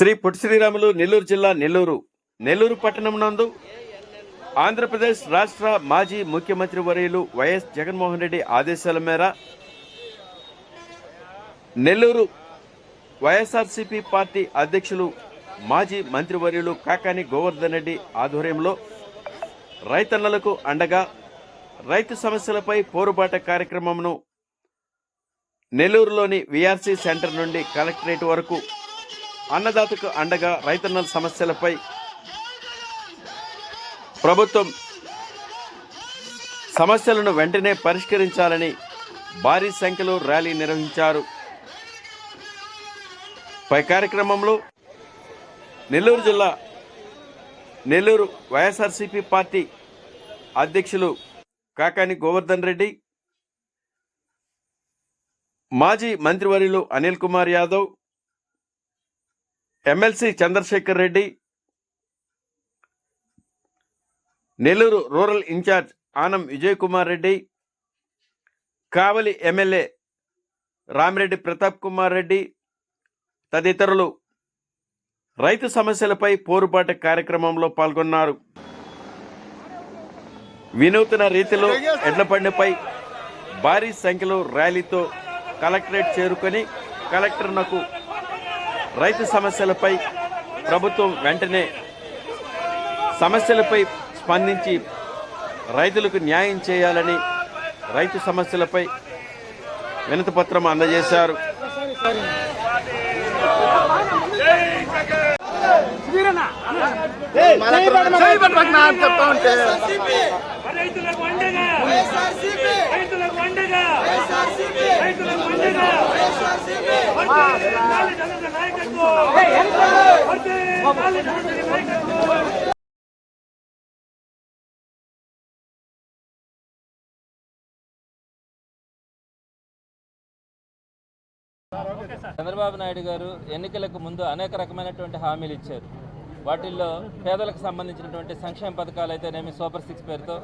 శ్రీ పొట్టి శ్రీరాములు నెల్లూరు జిల్లా నెల్లూరు నెల్లూరు పట్టణం నందు ఆంధ్రప్రదేశ్ రాష్ట్ర మాజీ ముఖ్యమంత్రి వర్యులు వైఎస్ జగన్మోహన్ రెడ్డి ఆదేశాల మేర నెల్లూరు వైఎస్ఆర్సీపీ పార్టీ అధ్యక్షులు మాజీ మంత్రివర్యులు కాకాని గోవర్ధన్ రెడ్డి ఆధ్వర్యంలో రైతన్నలకు అండగా రైతు సమస్యలపై పోరుబాట కార్యక్రమంను నెల్లూరులోని విఆర్సీ సెంటర్ నుండి కలెక్టరేట్ వరకు అన్నదాతకు అండగా రైతన్నల సమస్యలపై ప్రభుత్వం సమస్యలను వెంటనే పరిష్కరించాలని భారీ సంఖ్యలో ర్యాలీ నిర్వహించారు. పై కార్యక్రమంలో నెల్లూరు జిల్లా నెల్లూరు వైఎస్ఆర్సీపీ పార్టీ అధ్యక్షులు కాకాని గోవర్ధన్ రెడ్డి మాజీ మంత్రివర్యులు Anil Kumar Yadav MLC Chandrasekhar Reddy Nellore rural incharge Anam Vijay Kumar Reddy Kavali MLA Ramireddy Pratap Kumar Reddy తదితరులు రైతు సమస్యలపై పోరుబాట కార్యక్రమంలో పాల్గొన్నారు. వినూతన రీతిలో ఎడ్లబండిపై భారీ సంఖ్యలో ర్యాలీతో కలెక్టరేట్ చేరుకొని కలెక్టర్నకు రైతు సమస్యలపై ప్రభుత్వం వెంటనే సమస్యలపై స్పందించి రైతులకు న్యాయం చేయాలని రైతు సమస్యలపై వినతిపత్రం అందజేశారు చెప్తా ఉంటే రైతులకు అండగా రైతులకు అండగా రైతులకు అండగా వర్ధిల్లాలి జగన్ నాయకత్వం చంద్రబాబు నాయుడు గారు ఎన్నికలకు ముందు అనేక రకమైనటువంటి హామీలు ఇచ్చారు. వాటిల్లో పేదలకు సంబంధించినటువంటి సంక్షేమ పథకాలు అయితేనేమి సూపర్ సిక్స్ పేరుతో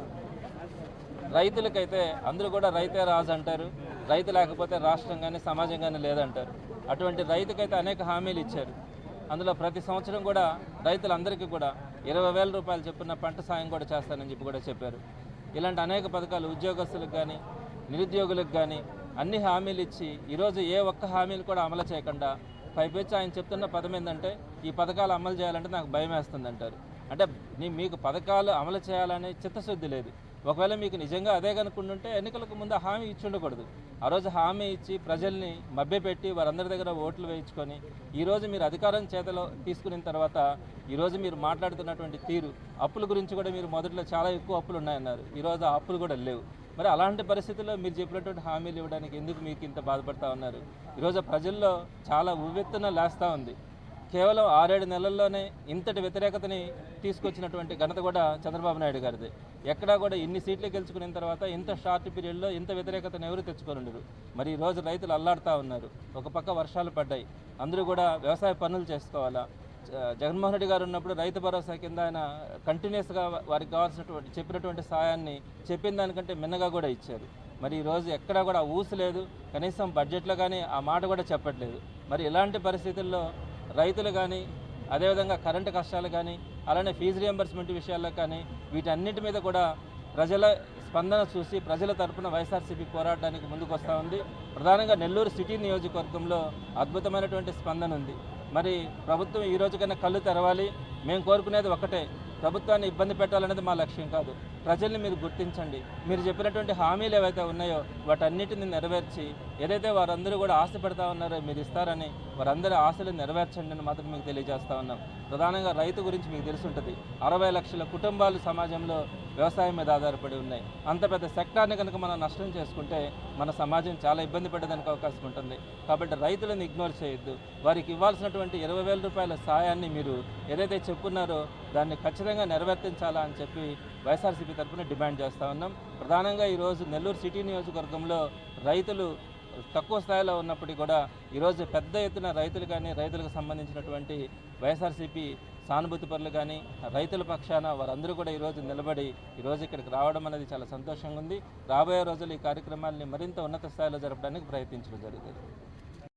రైతులకైతే అందరూ కూడా రైతే రాజు అంటారు. రైతు లేకపోతే రాష్ట్రం కానీ సమాజం కానీ లేదంటారు. అటువంటి రైతుకైతే అనేక హామీలు ఇచ్చారు. అందులో ప్రతి సంవత్సరం కూడా రైతులందరికీ కూడా ఇరవై వేల రూపాయలు చెప్పిన పంట సాయం కూడా చేస్తానని చెప్పి కూడా చెప్పారు. ఇలాంటి అనేక పథకాలు ఉద్యోగస్తులకు కానీ నిరుద్యోగులకు కానీ అన్ని హామీలు ఇచ్చి ఈరోజు ఏ ఒక్క హామీలు కూడా అమలు చేయకుండా పైపెచ్చి ఆయన చెప్తున్న పదం ఏంటంటే ఈ పథకాలు అమలు చేయాలంటే నాకు భయం వేస్తుంది అంటారు అంటే నీ మీకు పథకాలు అమలు చేయాలనే చిత్తశుద్ధి లేదు. ఒకవేళ మీకు నిజంగా అదే కనుక్కుంటుంటే ఎన్నికలకు ముందు హామీ ఇచ్చి ఉండకూడదు. ఆ రోజు హామీ ఇచ్చి ప్రజల్ని మభ్యపెట్టి వారందరి దగ్గర ఓట్లు వేయించుకొని ఈరోజు మీరు అధికారం చేతలో తీసుకున్న తర్వాత ఈరోజు మీరు మాట్లాడుతున్నటువంటి తీరు అప్పుల గురించి కూడా మీరు మొదట్లో చాలా ఎక్కువ అప్పులు ఉన్నాయన్నారు. ఈరోజు ఆ అప్పులు కూడా లేవు. మరి అలాంటి పరిస్థితుల్లో మీరు చెప్పినటువంటి హామీలు ఇవ్వడానికి ఎందుకు మీకు ఇంత బాధపడతా ఉన్నారు? ఈరోజు ప్రజల్లో చాలా ఉవ్వెత్తున లేస్తూ ఉంది. కేవలం ఆరేడు నెలల్లోనే ఇంతటి వ్యతిరేకతని తీసుకొచ్చినటువంటి ఘనత కూడా చంద్రబాబు నాయుడు గారిది. ఎక్కడా కూడా ఇన్ని సీట్లు గెలుచుకున్న తర్వాత ఇంత షార్ట్ పీరియడ్లో ఇంత వ్యతిరేకతను ఎవరు తెచ్చుకోనుండరు. మరి ఈరోజు రోజు రైతులు అల్లాడుతూ ఉన్నారు. ఒక పక్క వర్షాలు పడ్డాయి. అందరూ కూడా వ్యవసాయ పనులు చేసుకోవాలా? జ- జగన్మోహన్ రెడ్డి గారు ఉన్నప్పుడు రైతు భరోసా కింద ఆయన కంటిన్యూస్గా వారికి కావాల్సినటువంటి చెప్పినటువంటి సాయాన్ని చెప్పిన దానికంటే మిన్నగా కూడా ఇచ్చారు. మరి ఈరోజు ఎక్కడా కూడా ఊసు లేదు. కనీసం బడ్జెట్లో కానీ ఆ మాట కూడా చెప్పట్లేదు. మరి ఇలాంటి పరిస్థితుల్లో రైతులు కానీ అదేవిధంగా కరెంటు కష్టాలు కానీ అలానే ఫీజు రియంబర్స్మెంట్ విషయాల్లో కానీ వీటన్నిటి మీద కూడా ప్రజల స్పందన చూసి ప్రజల తరపున వైఎస్ఆర్సీపీ పోరాడడానికి ముందుకు వస్తూ ఉంది. ప్రధానంగా నెల్లూరు సిటీ నియోజకవర్గంలో అద్భుతమైనటువంటి స్పందన ఉంది. మరి ప్రభుత్వం ఈ రోజుకైనా కళ్ళు తెరవాలి. మేము కోరుకునేది ఒకటే ప్రభుత్వాన్ని ఇబ్బంది పెట్టాలనేది మా లక్ష్యం కాదు. ప్రజల్ని మీరు గుర్తించండి. మీరు చెప్పినటువంటి హామీలు ఏవైతే ఉన్నాయో వాటన్నిటిని నెరవేర్చి ఏదైతే వారందరూ కూడా ఆశ పెడతా ఉన్నారో మీరు ఇస్తారని వారందరి ఆశలు నెరవేర్చండి అని మాత్రం మీకు తెలియజేస్తా ఉన్నాం. ప్రధానంగా రైతు గురించి మీకు తెలుసుంటుంది. అరవై లక్షల కుటుంబాలు సమాజంలో వ్యవసాయం మీద ఆధారపడి ఉన్నాయి. అంత పెద్ద సెక్టార్ని కనుక మనం నష్టం చేసుకుంటే మన సమాజం చాలా ఇబ్బంది పడేదానికి అవకాశం ఉంటుంది. కాబట్టి రైతులను ఇగ్నోర్ చేయొద్దు. వారికి ఇవ్వాల్సినటువంటి ఇరవై వేల రూపాయల సాయాన్ని మీరు ఏదైతే చెప్పున్నారో దాన్ని ఖచ్చితంగా నెరవేర్తించాలా అని చెప్పి వైఎస్ఆర్సీపీ తరఫున డిమాండ్ చేస్తూ ఉన్నాం. ప్రధానంగా ఈరోజు నెల్లూరు సిటీ నియోజకవర్గంలో రైతులు తక్కువ స్థాయిలో ఉన్నప్పటికీ కూడా ఈరోజు పెద్ద ఎత్తున రైతులు కానీ రైతులకు సంబంధించినటువంటి వైఎస్ఆర్సీపీ సానుభూతి పరులు కానీ రైతుల పక్షాన వారందరూ కూడా ఈరోజు నిలబడి ఈరోజు ఇక్కడికి రావడం అనేది చాలా సంతోషంగా ఉంది. రాబోయే రోజులు ఈ కార్యక్రమాన్ని మరింత ఉన్నత స్థాయిలో జరపడానికి ప్రయత్నించడం జరుగుతుంది.